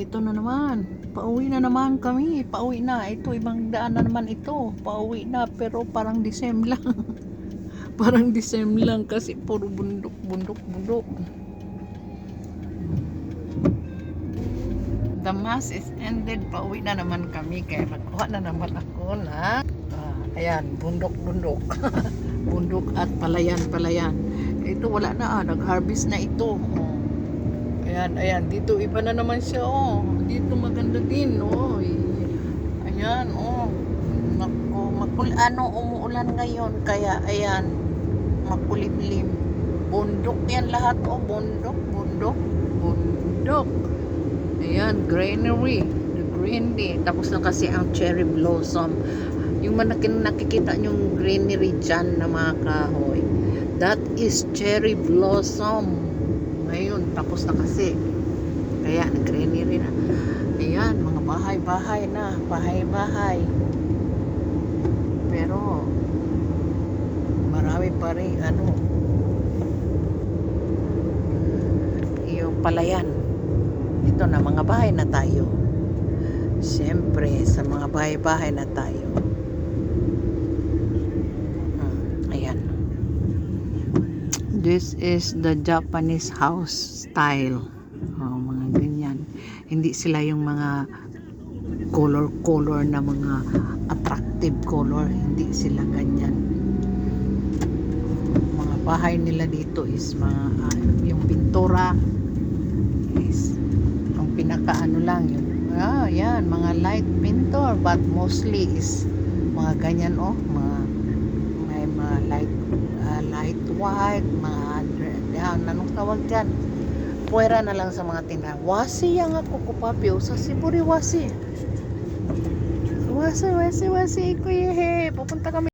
Ito na naman. Pauwi na naman kami. Pauwi na. Ito, ibang daan na naman ito. Pauwi na. Pero parang Decem lang. parang Decem lang kasi puro bundok, bundok, bundok. The mass is ended. Pauwi na naman kami. Kaya nakuha na naman ako na ah, ayan, bundok, bundok. bundok at palayan, palayan. Ito wala na. Ah, nag-harvest na ito. Oh. Ayan, ayan. Dito iba na naman siya, oh. Dito maganda din, oh. Ayan, oh. Nako, makul ano, umuulan ngayon. Kaya, ayan. Makulimlim. Bundok yan lahat, oh. Bundok, bundok, bundok. Ayan, greenery. The greenery. Tapos na kasi ang cherry blossom. Yung manakin nakikita yung greenery dyan na mga kahoy. That is cherry blossom. Ngayon, tapos na kasi. Kaya, nag-greenery na. Ayan, mga bahay-bahay na. Bahay-bahay. Pero, marami pa rin, ano, yung palayan. Ito na, mga bahay na tayo. Siyempre, sa mga bahay-bahay na tayo. Hmm, ayan. This is the Japanese house style. Oh, mga ganyan. Hindi sila yung mga color-color na mga attractive color. Hindi sila ganyan. Mga bahay nila dito is mga ah, yung pintura is ang pinaka ano lang yung ah, yan, mga light pintor but mostly is mga ganyan oh, mga light ah, light white, mga yan, anong tawag dyan? Puwera na lang sa mga tindahan. Wasi yang ako ko papi, sa Siburi wasi. Wasi, wasi, wasi, kuya he. Pupunta kami